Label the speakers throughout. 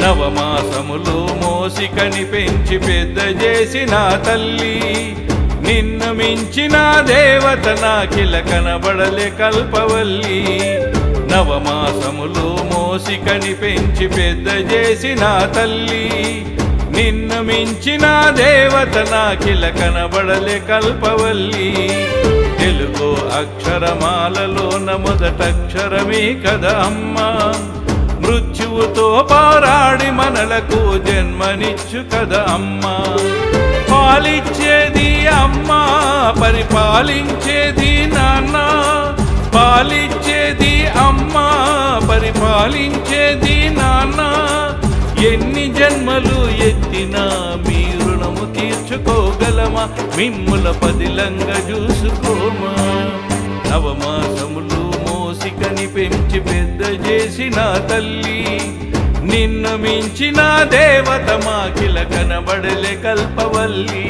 Speaker 1: నవమాసములు మోసికని పెంచి పెద్ద చేసిన తల్లి నిన్ను మించిన దేవత నాకిల కనబడలే కల్పవల్లి. నవమాసములు మోసికని పెంచి పెద్ద చేసిన తల్లి. నిన్ను మించిన దేవత నాకిల కనబడలే కల్పవల్లి. తెలుగు అక్షరమాలలోన మొదటక్షరమే కదా అమ్మా. మృత్యువుతో పారాడి మనలకు జన్మనిచ్చు కదా అమ్మా. పాలిచ్చేది అమ్మా పరిపాలించేది నాన్న. పాలిచ్చేది అమ్మా పరిపాలించేది నాన్న. ఎన్ని జన్మలు ఎత్తినా మీ రుణము తీర్చుకోగలమా? మిమ్ముల పదిలంగా చూసుకోమా? నవమాసములు మోసికని పెంచి పెద్ద చేసిన తల్లి. నిన్ను మించిన దేవత మాకిల కనబడలే కల్పవల్లి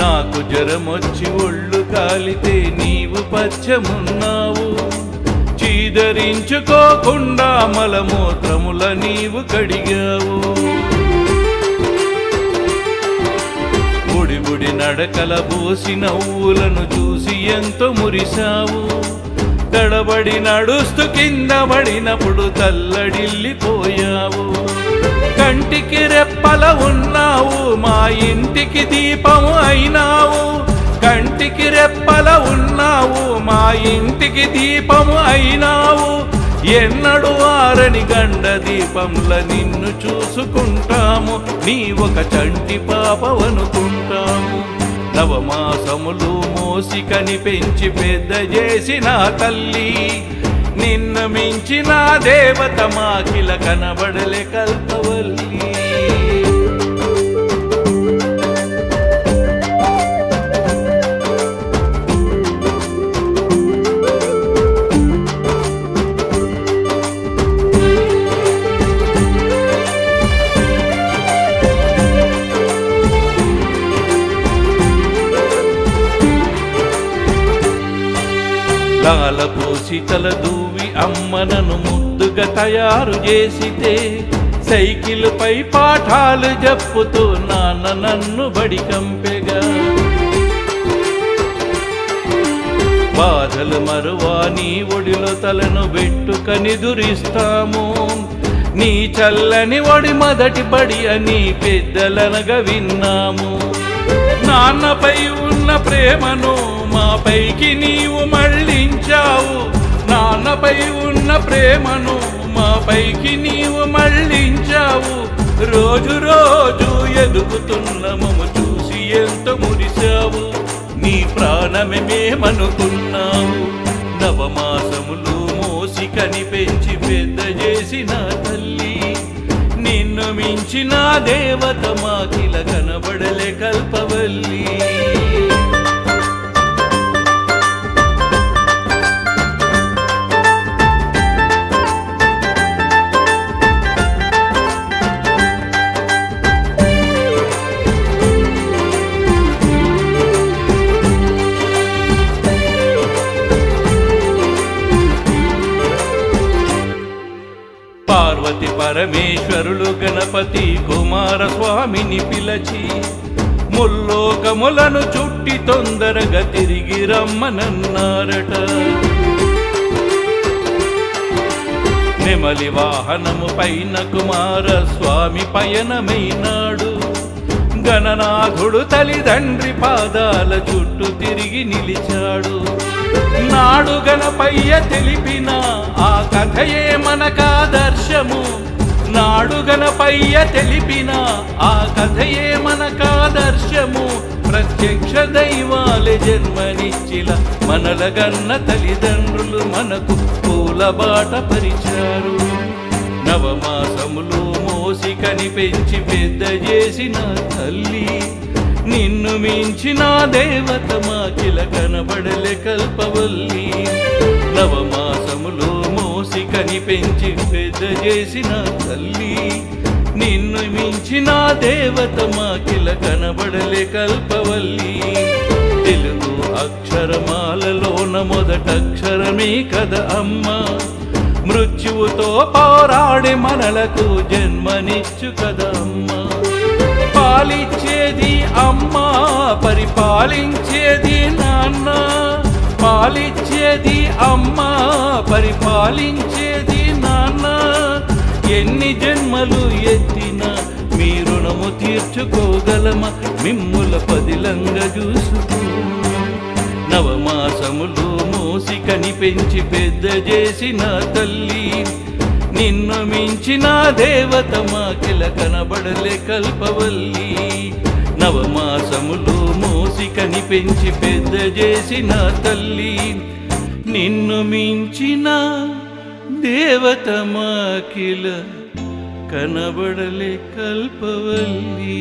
Speaker 1: నాకు జ్వరమొచ్చి ఒళ్ళు కాలితే నీవు పచ్చమున్నావు. ధరించుకోకుండా మలమూత్రముల నీవు కడిగావు. బుడి బుడి నడకల బోసి నవ్వులను చూసి ఎంతో మురిశావు. తడబడి నడుస్తూ కింద పడినప్పుడు తల్లడిల్లిపోయావు. కంటికి రెప్పల ఉన్నావు మా ఇంటికి దీపము అయినావు. కంటికి రెప్పల ఉన్నావు మా ఇంటికి దీపము అయినావు. ఎన్నడు ఆరని గండ దీపంల నిన్ను చూసుకుంటాము. నీ ఒక చంటి పాపవనుకుంటాము నవమాసములు మోసికని పెంచి పెద్ద చేసిన తల్లి. నిన్ను మించిన దేవత మాకిల కనబడలే కల్పవల్లి. లాల పోసి తల దూవి అమ్మనను ముద్దుగా తయారు చేసితే సైకిల్ పై పాఠాలు చెప్పుతూ నాన్న నన్ను బడి కంపెగా బాధలు మరువా నీ ఒడిలో తలను పెట్టుకని దురిస్తాము. నీ చల్లని ఒడి మొదటి బడి అని పెద్దలనగా విన్నాము. నాన్నపై ఉన్న ప్రేమను మాపైకి నీవు మళ్ళించావు. నాన్నపై ఉన్న ప్రేమను మాపైకి నీవు మళ్ళించావు. రోజు రోజు ఎదుగుతున్న మము చూసి ఎంత మురిశావు. నీ ప్రాణమే మేమనుకున్నావు. నవమాసములు మోసి కని పెంచి పెద్ద చేసిన తల్లి. నిన్ను మించిన దేవత మాకిల కనబడలే కల్పవల్లి. పరమేశ్వరులు గణపతి కుమారస్వామిని పిలచి ముల్లోకములను చుట్టి తొందరగా తిరిగి రమ్మనన్నారట. నెమలి వాహనము పైన కుమారస్వామి పయనమైనాడు. గణనాథుడు తల్లిదండ్రి పాదాల చుట్టూ తిరిగి నిలిచాడు. నాడు గణపయ్య తెలిపిన ఆ కథయే మనకాదర్శము. నాడుగనపయ్య తెలిపిన ఆ కథయే మనకాదర్శము ప్రత్యక్ష దైవాలే జన్మనిచ్చిల మనలగన్న తల్లిదండ్రులు మనకు పూల బాట పరిచారు. నవమాసములు మోసి కనిపించి పెద్ద చేసిన తల్లి. నిన్ను మించిన దేవత మాకిల కనబడలే కల్పవల్లి. నవమాసములు మోసి కనిపెంచి పెద్ద చేసిన తల్లి. నిన్ను మించిన దేవత మాకిల కనబడలే కల్పవల్లి. తెలుగు అక్షరమాలలోన మొదటక్షరమే కద అమ్మా. మృత్యువుతో పోరాడి మనలకు జన్మనిచ్చు కదమ్మా పాలిచ్చేది అమ్మా పరిపాలించేది నాన్న. పాలిచ్చేది అమ్మా పరిపాలించేది నాన్న. ఎన్ని జన్మలు ఎత్తినా మీ రుణము తీర్చుకోగలమా? మిమ్ముల పదిలంగా చూసుకో నవమాసములు మోసి కనిపెంచి పెద్ద చేసిన తల్లి. నిన్ను మించిన దేవత మాకిల కనబడలే కల్పవల్లి. నవమాసములు మోసికని పెంచి పెద్ద చేసిన తల్లి నిన్ను మించిన దేవత మాకిల కనబడలే కల్పవల్లీ.